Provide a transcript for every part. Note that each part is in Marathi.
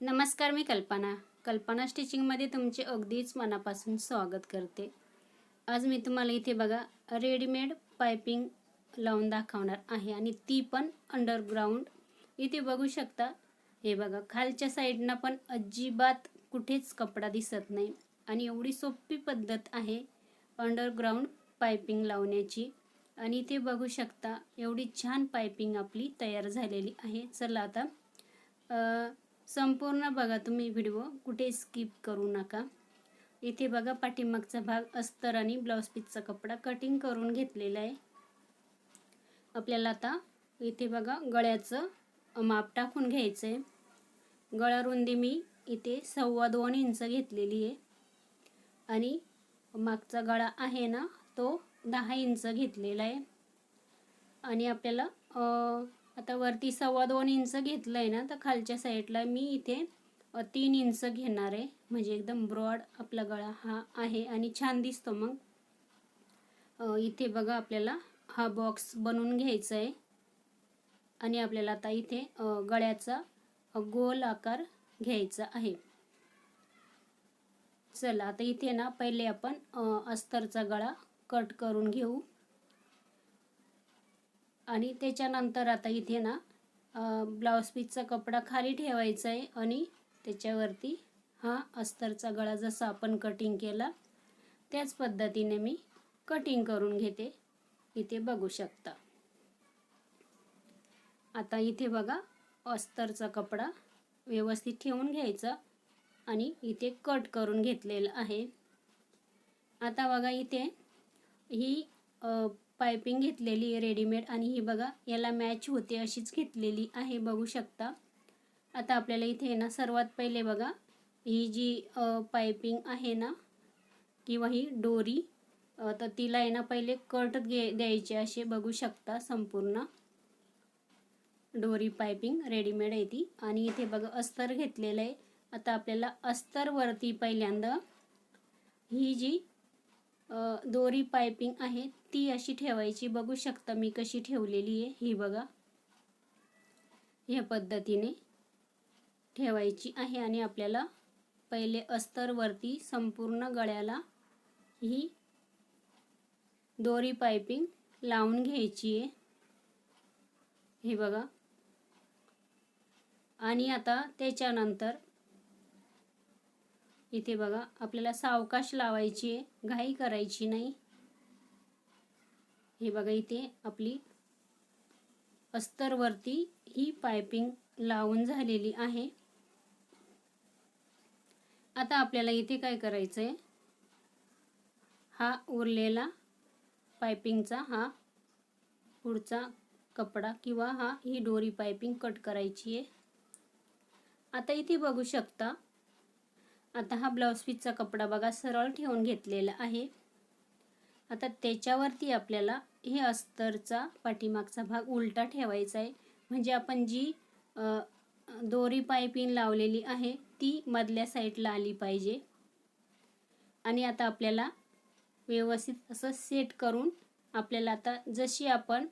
नमस्कार मी कल्पना. कल्पना स्टिचिंगमध्ये तुमचे अगदीच मनापासून स्वागत करते. आज मी तुम्हाला इथे बघा रेडीमेड पायपिंग लावून दाखवणार आहे आणि ती पण अंडरग्राऊंड इथे बघू शकता हे बघा खालच्या साईडनं पण अजिबात कुठेच कपडा दिसत नाही आणि एवढी सोपी पद्धत आहे अंडरग्राऊंड पायपिंग लावण्याची. आणि इथे बघू शकता एवढी छान पायपिंग आपली तयार झालेली आहे. चला आता संपूर्ण बघा तुम्ही व्हिडिओ कुठे स्किप करू नका. इथे बघा पाठीमागचा भाग अस्तर आणि ब्लाऊज पीसचा कपडा कटिंग करून घेतलेला आहे. आपल्याला आता इथे बघा गळ्याचं माप टाकून घ्यायचं आहे गळा रुंदी मी इथे सव्वा दोन इंच घेतलेली आहे. आणि मागचा गळा आहे ना तो दहा इंच घेतलेला आहे. आणि आपल्याला आता वरती सव्वा दोन इंच घेतलं आहे ना तर खालच्या साईडला मी इथे तीन इंच घेणार आहे. म्हणजे एकदम ब्रॉड आपला गळा हा आहे आणि छान दिसतो मग. इथे बघा आपल्याला हा बॉक्स बनवून घ्यायचा आहे आणि आपल्याला आता इथे गळ्याचा गोल आकार घ्यायचा आहे. चला आता इथे ना पहिले आपण अस्तरचा गळा कट करून घेऊ. आणि त्याच्यानंतर आता इथे ना ब्लाऊज पीसचा कपडा खाली ठेवायचा आहे आणि त्याच्यावरती हा अस्तरचा गळा जसा आपण कटिंग केला त्याच पद्धतीने मी कटिंग करून घेते. इथे बघू शकता. आता इथे बघा अस्तरचा कपडा व्यवस्थित ठेवून घ्यायचा आणि इथे कट करून घेतलेलं आहे. आता बघा इथे ही पायपिंग घेतलेली आहे रेडीमेड. आणि ही बघा याला मॅच होते अशीच घेतलेली आहे बघू शकता. आता आपल्याला इथे ना सर्वात पहिले बघा ही जी पायपिंग आहे ना किंवा ही डोरी तर तिला आहे ना पहिले कट घे द्यायचे असे बघू शकता संपूर्ण. डोरी पायपिंग रेडीमेड आहे ती. आणि इथे बघा अस्तर घेतलेलं आहे. आता आपल्याला अस्तरवरती पहिल्यांदा ही जी दोरी पायपिंग आहे ती अशी ठेवायची. बघू शकता मी कशी ठेवलेली आहे. ही बघा. ह्या पद्धतीने ठेवायची आहे आणि आपल्याला पहिले अस्तरवरती संपूर्ण गळ्याला ही दोरी पायपिंग लावून घ्यायची आहे. हे बघा. आणि आता त्याच्यानंतर इथे बघा आपल्याला सावकाश लावायची आहे घाई करायची नाही. हे बघा इथे आपली अस्तरवरती ही पायपिंग लावून झालेली आहे. आता आपल्याला इथे काय करायचं आहे हा उरलेला पायपिंगचा हा पुढचा कपडा किंवा हा ही डोरी पायपिंग कट करायची आहे. आता इथे बघू शकता आता हा ब्लाऊज पीसचा कपडा बघा सरळ ठेवून घेतलेला आहे. आता त्याच्यावरती आपल्याला हे अस्तरचा पाठीमागचा भाग उलटा ठेवायचा आहे. म्हणजे आपण जी दोरी पायपिंग लावलेली आहे ती मधल्या साईडला आली पाहिजे. आणि आता आपल्याला व्यवस्थित असं सेट करून आपल्याला आता जशी आपण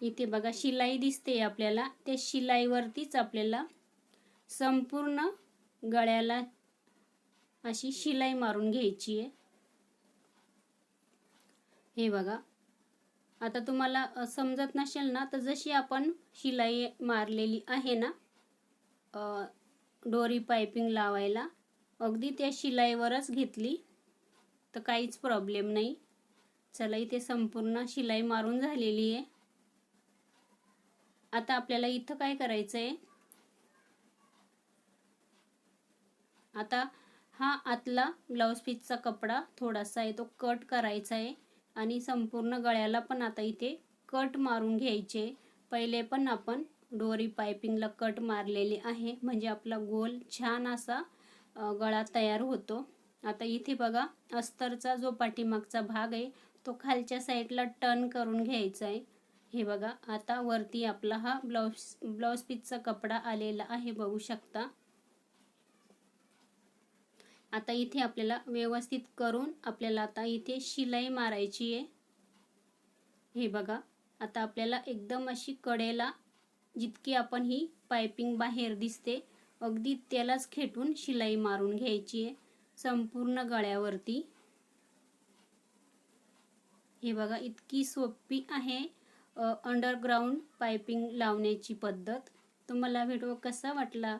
इथे बघा शिलाई दिसते आपल्याला त्या शिलाईवरतीच आपल्याला संपूर्ण गळ्याला अशी शिलाई मारून घ्यायची आहे. हे बघा. आता तुम्हाला समजत नसेल ना तर जशी आपण शिलाई मारलेली आहे ना डोरी पायपिंग लावायला अगदी त्या शिलाईवरच घेतली तर काहीच प्रॉब्लेम नाही. चला इथे संपूर्ण शिलाई मारून झालेली आहे. आता आपल्याला इथं काय करायचं आहे आता हा आतला ब्लाऊज पीसचा कपडा थोडासा आहे तो कट करायचा आहे आणि संपूर्ण गळ्याला पण आता इथे कट मारून घ्यायचे. पहिले पण आपण डोरी पायपिंगला कट मारलेले आहे म्हणजे आपला गोल छान असा गळा तयार होतो. आता इथे बघा अस्तरचा जो पाठीमागचा भाग आहे तो खालच्या साईडला टर्न करून घ्यायचा आहे. हे बघा आता वरती आपला हा ब्लाऊज ब्लाऊज पीसचा कपडा आलेला आहे बघू शकता. आता इथे आपल्याला व्यवस्थित करून आपल्याला आता इथे शिलाई मारायची आहे. हे बघा आता आपल्याला एकदम अशी कडेला जितकी आपण ही पायपिंग बाहेर दिसते अगदी त्यालाच खेटून शिलाई मारून घ्यायची आहे संपूर्ण गळ्यावरती. हे बघा इतकी सोपी आहे अंडरग्राऊंड पायपिंग लावण्याची पद्धत. तुम्हाला व्हिडिओ कसा वाटला?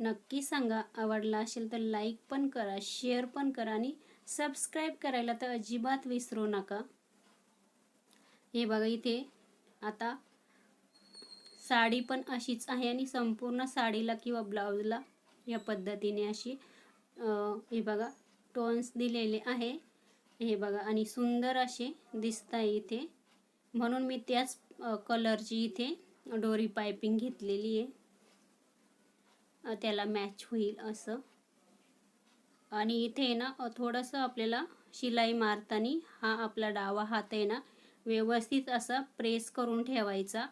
नक्की सांगा. आवडला असेल तर लाईक पण करा शेअर पण करा आणि सबस्क्राईब करायला तर अजिबात विसरू नका. हे बघा इथे आता साडी पण अशीच आहे आणि संपूर्ण साडीला किंवा ब्लाऊजला या पद्धतीने अशी हे बघा टोन्स दिलेले आहे. हे बघा आणि सुंदर असे दिसत आहे इथे. म्हणून मी त्याच कलरची इथे डोरी पायपिंग घेतलेली आहे. त्याला मॅच होईल असं. आणि इथे ना थोडंसं आपल्याला शिलाई मारताना हा आपला डावा हात आहे ना व्यवस्थित असा प्रेस करून ठेवायचा.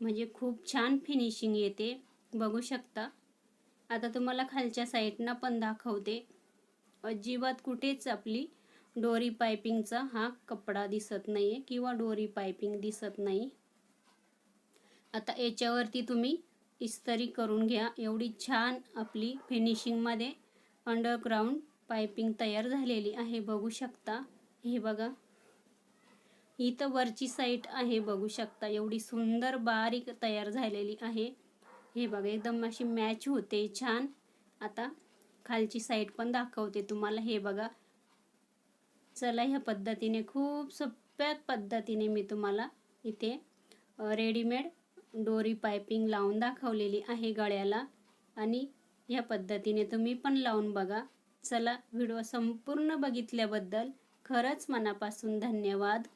म्हणजे खूप छान फिनिशिंग येते. बघू शकता. आता तुम्हाला खालच्या साईडनं पण दाखवते. अजिबात कुठेच आपली डोरी पायपिंगचा हा कपडा दिसत नाही आहे किंवा डोरी पायपिंग दिसत नाही. आता याच्यावरती तुम्ही इस्तरी करून घ्या. एवढी छान आपली फिनिशिंगमध्ये अंडरग्राऊंड पायपिंग तयार झालेली आहे. बघू शकता. हे बघा. ही तर वरची साईट आहे. बघू शकता. एवढी सुंदर बारीक तयार झालेली आहे. हे बघा एकदम अशी मॅच होते. छान. आता खालची साईड पण दाखवते तुम्हाला. हे बघा. चला ह्या पद्धतीने खूप सोप्या पद्धतीने मी तुम्हाला इथे रेडीमेड डोरी पायपिंग लावून दाखवलेली आहे गळ्याला आणि ह्या पद्धतीने तुम्ही पण लावून बघा. चला व्हिडिओ संपूर्ण बघितल्याबद्दल खरंच मनापासून धन्यवाद.